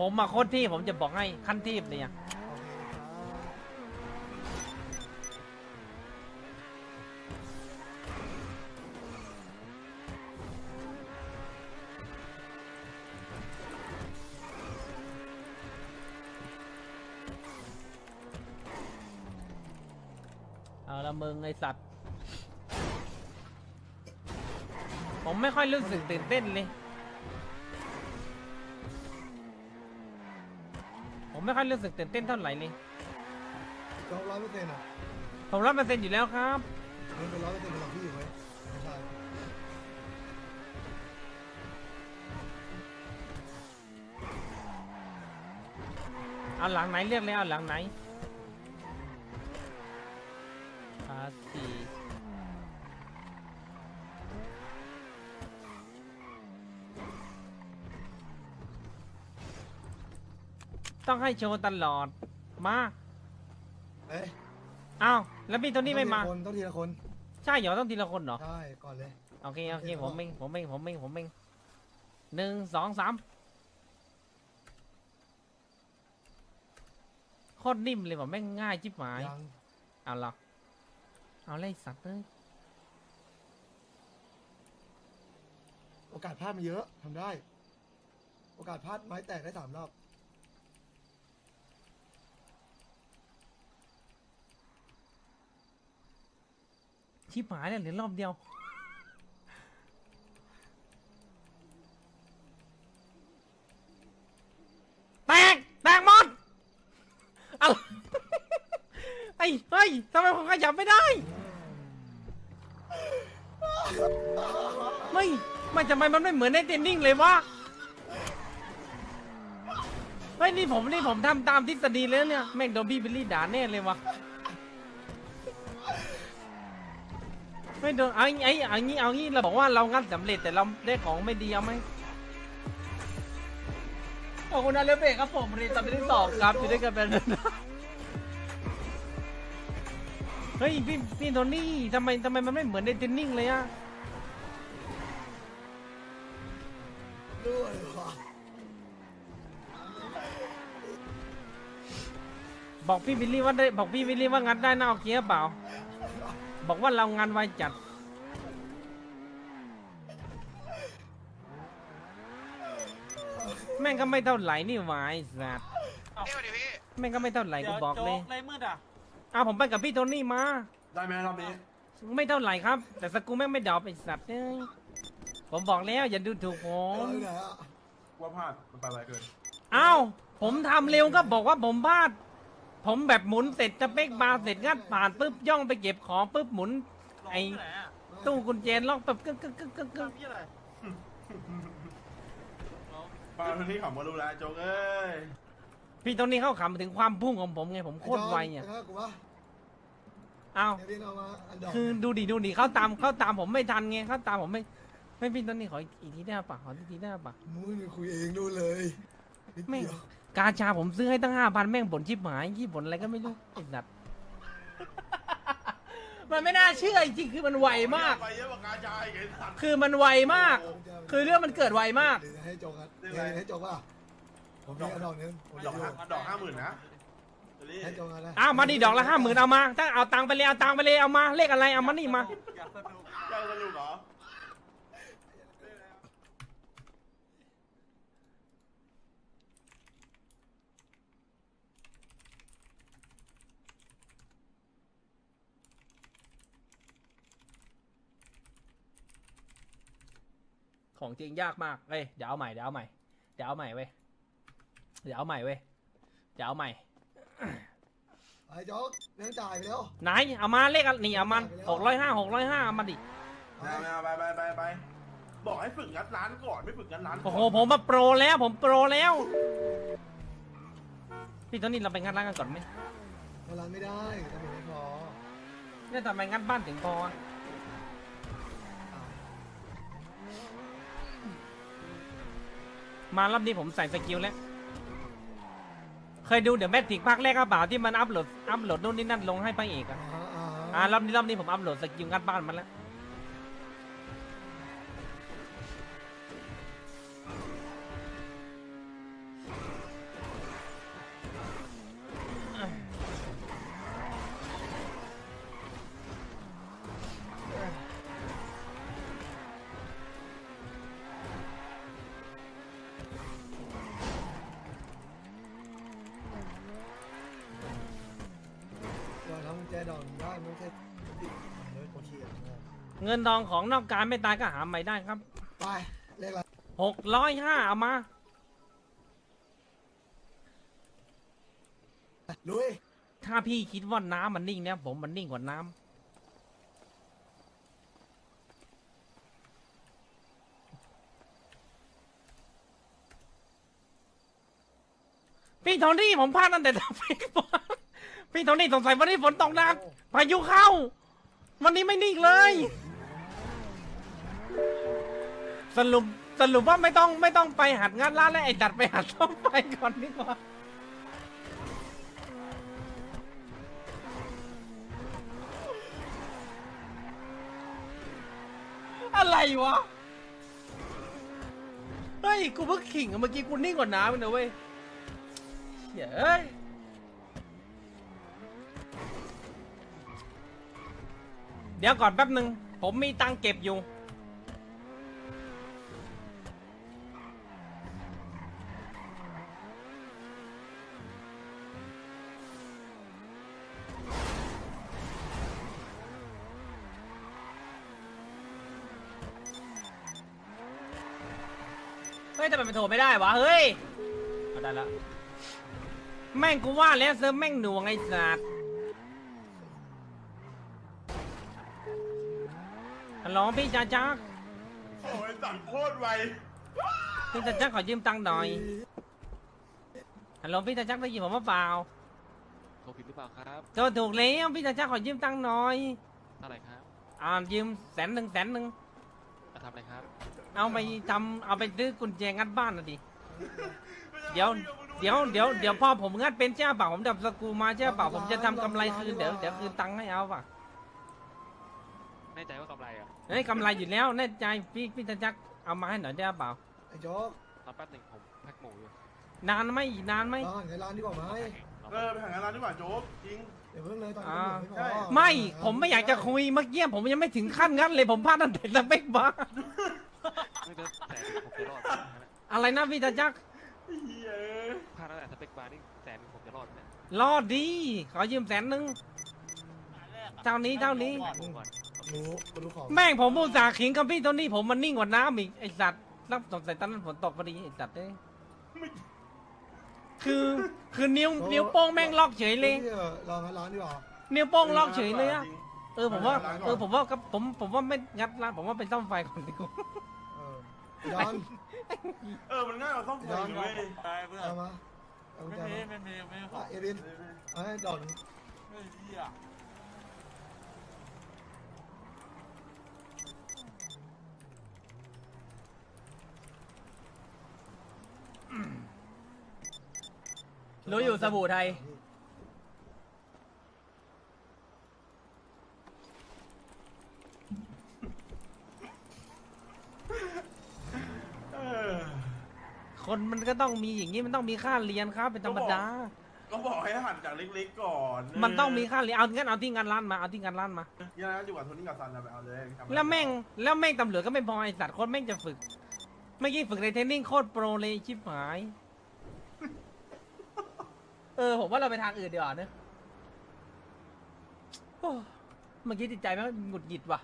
ผมมาโคตรที่ผมจะบอกให้ขั้นที่เนี่ยอเคเอาละมึงไอสัตว์ ผมไม่ค่อยรู้สึกตื่นเต้นเลย ผมไม่ค่อยรู้สึกตื่นเต้นเท่าไหร่เลยจบร้อยเปอร์เซ็นต์อะผมรับเปอร์เซ็นต์อยู่แล้วครับมันเป็นร้อยเปอร์เซ็นต์สำหรับพี่อยู่ไหมไม่ใช่เอาหลังไหนเรียกเลยเอาหลังไหน ต้องให้โชว์ตลอด มาเอ๊ะอ้าวแล้วพี่โทนี่ไม่มา ต้องทีละคนใช่เหรอต้องทีละคนเหรอต้องทีละคนใช่ก่อนเลยโอเคโอเคโอเคผมเองผมเองผมเองผมเองหนึ่งสองสามโคตรนิ่มเลยผมแม่งง่ายจิบหาย ยังเอาหรอเอาเลยสัตว์เลยโอกาสพลาดมันเยอะทำได้ โอกาสพลาดไม้แตกได้สามรอบ ชิบหายเลยเหลือรอบเดียว แตก แตกหมดเอาไอ้เฮ้ยทำไมผมขยับไม่ได้ ไม่ไม่ทำไมมันไม่เหมือนในเทนนิ่งเลยวะเฮ้ยนี่ผมนี่ผมทำตามทฤษฎีแล้วเนี่ย แม่งโดนพี่บิลลี่ด่าแน่เลยวะ ไม่โดนเอาไอ้เอางี้เอางี้เราบอกว่าเรางัดสำเร็จแต่เราได้ของไม่ดีเอาไหมขอบคุณนะเลเบกครับผมเรียนตามไปที่สองครับอยู่ด้วยกันเป็นเฮ้ยพี่พี่โทนี่ทำไมทำไมมันไม่เหมือนในเทนนิ่งเลยอะด้วยวะบอกพี่บิลลี่ว่าได้บอกพี่บิลลี่ว่างัดได้นะโอเคเปล่า บอกว่าเรางานไวจัด แม่งก็ไม่เท่าไหร่นี่หวายสัตว์นี่มาดิพี่แม่งก็ไม่เท่าไหร่กูบอกเลยในมืดอะอ้าวผมไปกับพี่โทนี่มา ได้ไหมรอบนี้ไม่เท่าไหร่ครับ แต่สกรูแม่งไม่ดรอปไอ้สัตว์เอ้ยผมบอกแล้วอย่าดูถูกผเอามไปไหนอะว่าพลาดมันไปไวเกิน อ้าว ผมทำเร็วก็บอกว่าผมพลาด ผมแบบหมุนเสร็จจะเป๊กบาร์เสร็จงัดผ่านปุ๊บย่องไปเก็บของปุ๊บหมุน ไอ้ไหนอะตู้กุญแจล็อกแบบกึกกึกกึกกึกกึกทำยี่อะไรปาทุกที่ของมาดูแลโจ๊กเอ้ยพี่ตรงนี้เข้าขำถึงความพุ่งของผมไงผมโคตรไวอะไอ้จอนไปฆ่ากูวะอ้าวเดี๋ยวพี่เอามาอันดอกคือดูดิดูดิเขาตามเขาตามผมไม่ทันไงเขาตามผมไม่ ไม่พี่ตรงนี้ขออีกทีได้ปะขออีกทีได้ปะมึงคุยเองดูเลยนิดแม่งเดียว กาชาผมซื้อให้ตั้งห้าพันแม่งบ่นชิบหายยี่บ่นอะไรก็ไม่รู้ไอ้สัตว์ มันไม่น่าเชื่อจริงๆคือมันไวมาก ไปเยอะกว่ากาจายไอ้สัตว์คือมันไวมาก คือเรื่องมันเกิดไวมากให้โจกครับเดี๋ไหมยวให้โจกป่ะผมมีอันดอกนึงผมดอกห้าดอกห้าหมื่นนะให้โจกอะไรอ้าวมาดิดอกละห้าหมื่นเอามาถ้าเอาตังค์ไปเลยเอาตังค์ไปเลยเอามาเลขอะไรเอามานี่มาอยากสนุกเจ้าสนุกเหรอ ของจริงยากมากเอ้ยเดี๋ยวเอาใหม่เดี๋ยวเอาใหม่เดี๋ยวเอาใหม่เว้ยเดี๋ยวเอาใหม่เว้ยเดี๋ยวเอาใหม่ไอ้โจกเรื่องจ่ายไปแล้วไหนเอามาเลขอะไรนี่เอามันหกร้อยห้าหกร้อยห้าเอามาดิไม่เอาไม่เอาไปไปไปไปบอกให้ฝึกงัดร้านก่อนไม่ฝึกงัดร้านก่นโอ้โหผมมาโปรแล้วผมโปรแล้วพี่ตอนนี้เราไปงัดร้านกันก่อนไหมเวลาไม่ได้ทำไมไม่พอเนี่ยทำไมงัดบ้านถึงพออะ มารอบนี้ผมใส่สกิลแล้ว เคยดูเดี๋ยวแมทริกภาคแรกกระเปล่าที่มันอัพโหลดอัพโหลดนู่นนี่นั่นลงให้พระเอกอะอ่าอ่าอ่ารอบนี้รอบนี้ผมอัพโหลดสกิลงัดบ้านมันแล้ว เงินทองของนอกการไม่ตายก็หาใหม่ได้ครับไปเลขอะไรหกร้อยห้าเอามา ลุยถ้าพี่คิดว่าน้ำมันนิ่งเนี่ยผมมันนิ่งกว่าน้ำพี่โทนี่ผมพลาดตั้งแต่ทำพี่พี่โทนี่สงสัยวันนี้ฝนตกหนักพายุเข้า วันนี้ไม่นิ่งเลย สรุปสรุปว่าไม่ต้องไม่ต้องไปหัดงานร้านแล้วไอ้ดัดไปหัดซ่อมไฟก่อนดีกว่า อะไรวะ เฮ้ย กูเพิ่งขิงอะเมื่อกี้กูนิ่งกว่าน้ำเลยนะเว้ยเฮ้ยเดี๋ยวก่อนแป๊บหนึ่งผมมีตังเก็บอยู่ ฮ้ยแต่มันโทรไม่ได้วะเฮ้ยเอาได้แล้วแม่งกูว่าแล้วเซิร์ฟแม่งหน่วงไอ้สัตว์ฮัลโหลพี่จ้าจ้าโอ้ยสั่งโคตรไวพี่จ้าจ้าขอยืมตังค์หน่อยฮัลโหลพี่จ้าจ้าได้ยินผมว่าเปล่าโทรผิดหรือเปล่าครับ โทรถูกแล้วพี่จ้าจ้าขอยืมตังค์หน่อย เท่าไหร่ครับ อ่ายืมแสนหนึ่งแสนหนึ่งจะ ทำอะไรครับ เอาไปทำเอาไปซื้อกุญแจงัดบ้านนะดิ เดี๋ยว เดี๋ยว เดี๋ยว เดี๋ยวพ่อผมงัดเป็นเจ้าเปล่าผมดับสกรูมาเจ้าเปล่าผมจะทำกำไรคืน เดี๋ยว เดี๋ยวคืนตังค์ให้เอาป่ะแน่ใจว่ากำไรอะเฮ้ยกำไรอยู่แล้วแน่ใจพี่พี่จักรเอามาให้หน่อยได้เปล่าไอ้โจ๊กรอแป๊บหนึ่งผมแพ็คหมูอยู่ นานไหมอีกนานไหม ร้านในร้านดีกว่าไหมรอเอแป๊บอไปหางานร้านดีกว่าโจ๊กจริง เดี๋ยวเพิ่งเลยตอนอ่านี้ใช่ไม่ผมไม่อยากจะคุยเมื่อกี้ผมยังไม่ถึงขั้นงั้นเลยผมพลาดตั้งแต่สเปกบ้าร์ไม่จะแสนหนึ่งผมจะรอดนะฮะอะไรนะพี่จักรเฮียเอ้ยพลาดตั้งแต่สเปกบาร์นี่แสนหนึ่งผมจะรอดเนี่ยรอดดี ขอยืมแสนหนึ่งเท่านี้เท่านี้แพ็คหมูก่อนรู้กูรู้ของแม่งผมอุตส่าห์ขิงกับพี่โทนี่ผมมันนิ่งกว่าน้ำอีกไอสัตว์รับสงสัยตอนนั้นฝนตกพอดีไอสัตว์เอ้ย คือคือนิ้วนิ้วโป้งแม่งล็อกเฉยเลยดี๋วรอในร้านดีกว่านิ้วโป้งล็อกเฉยเลยอะจริงเออผมว่าเออผมว่าก็ผมผมว่าไม่งัดร้านผมว่าเป็นซ่อมไฟก่อนดีกว่าเออไอ้ดอนเออมันง่ายกว่าซ่อมไฟอยู่เว้ยไปเพื่อนเอามาเอากุญไม่แจมีมาไม่มีไม่มีขออะงเอวินเอาให้ดอนเฮ้ยเหี้ รู้อยู่สบู่ไทย เออ คนมันก็ต้องมีอย่างนี้มันต้องมีค่าเรียนครับเป็นธรรมดา ก็บอกให้หันจากเล็กๆก่อนมันต้องมีค่าเรียนเอางั้นเอาที่งานร้านมาเอาที่งานร้านมา ยังไงอยู่กับโทนี่กับซันนะไปเอาเลยทำอะไรแล้วแม่งแล้วแม่งตำรวจก็ไม่พอไอสัตว์คนแม่งจะฝึก เมื่อกี้ฝึกในเทรนนิ่งโคตรโปรเลยชิบหาย เออผมว่าเราไปทางอื่นดีกว่าเนอะโอ้เมื่อกี้จิตใจแม่งหงุดหงิดว่ะ